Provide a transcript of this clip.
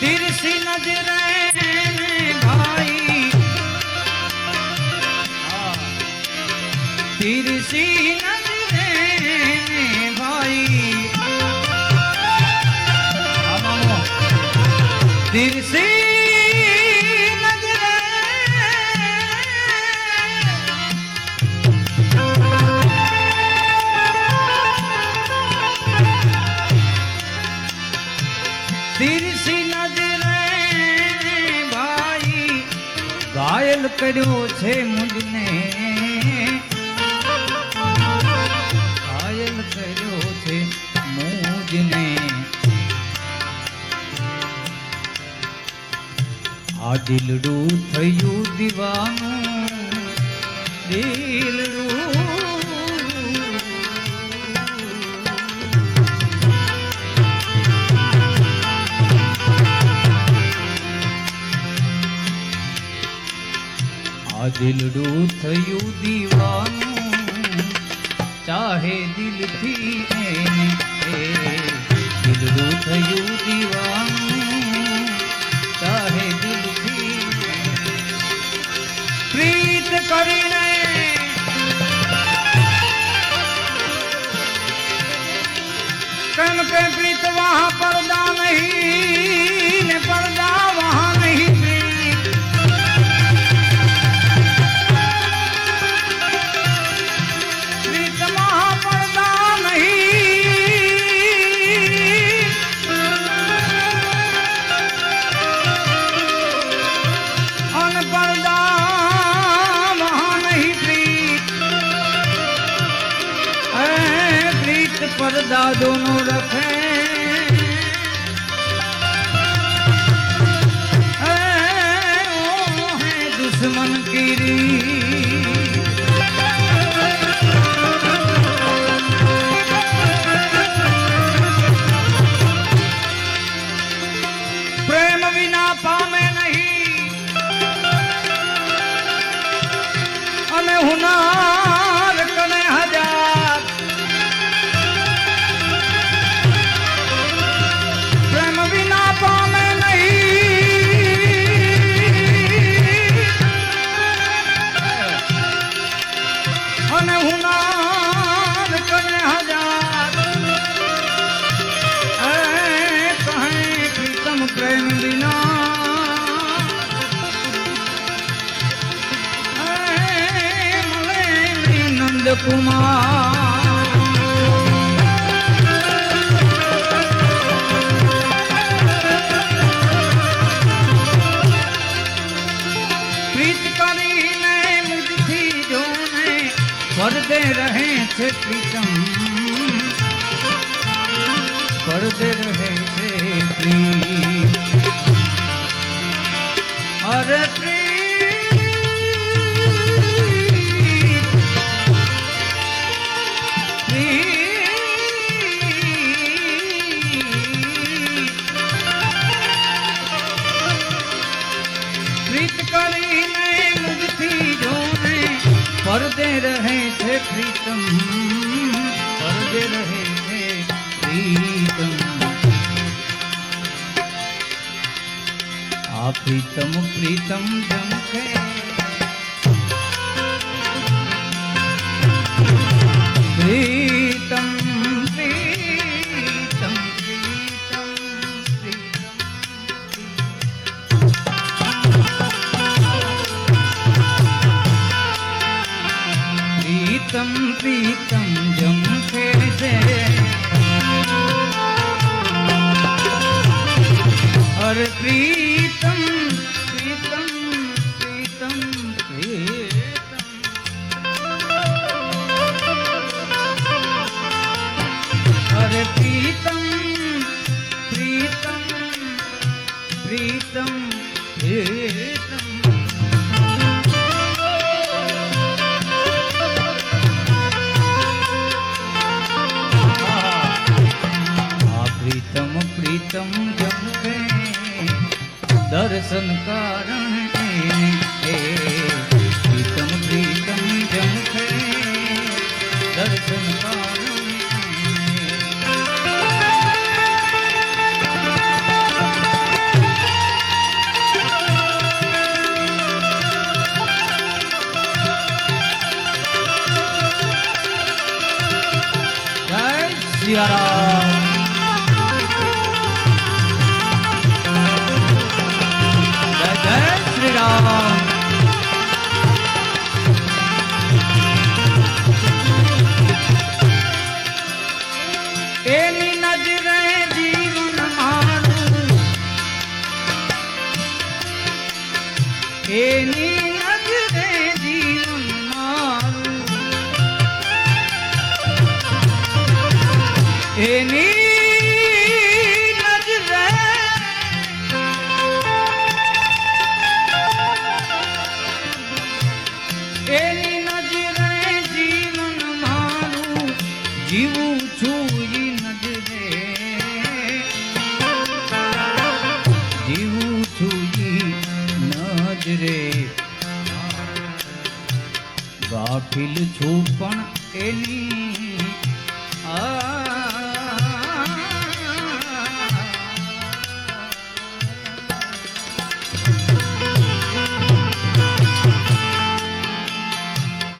तिरसी नजरे भाई तिरसी नजरे भाई तिरसी કર્યો છે મુજને. ઘાયલ કર્યો છે મુજને. આ દિલડું થયું દીવાનું. દિલડું આ દિલડું થયું દીવાનું. ચાહે દિલથી એને દિલડું થયું દીવાનું. ચાહે દિલથી પ્રીત કરીને કેમ કે પ્રીત વહાં પડદા નહીં. પ્રીત પડદા દોનો રખે. નહીં નંદ કુમાર પ્રીત કરીને મુજથી જોને પડદે રહે છે પ્રીતમ. પડદે રહે છે પ્રીત. અરે પ્રીત પ્રીતમ પડદે રહે છે પ્રીતમ આ પ્રીતમ પ્રીતમ જમખે પ્રીતમ અરે પ્રીતમ દર્શન કારણ પ્રીતમ પ્રીતમ જમ દર્શન કારણ Sierra. એની ગાફિલ છું પણ એની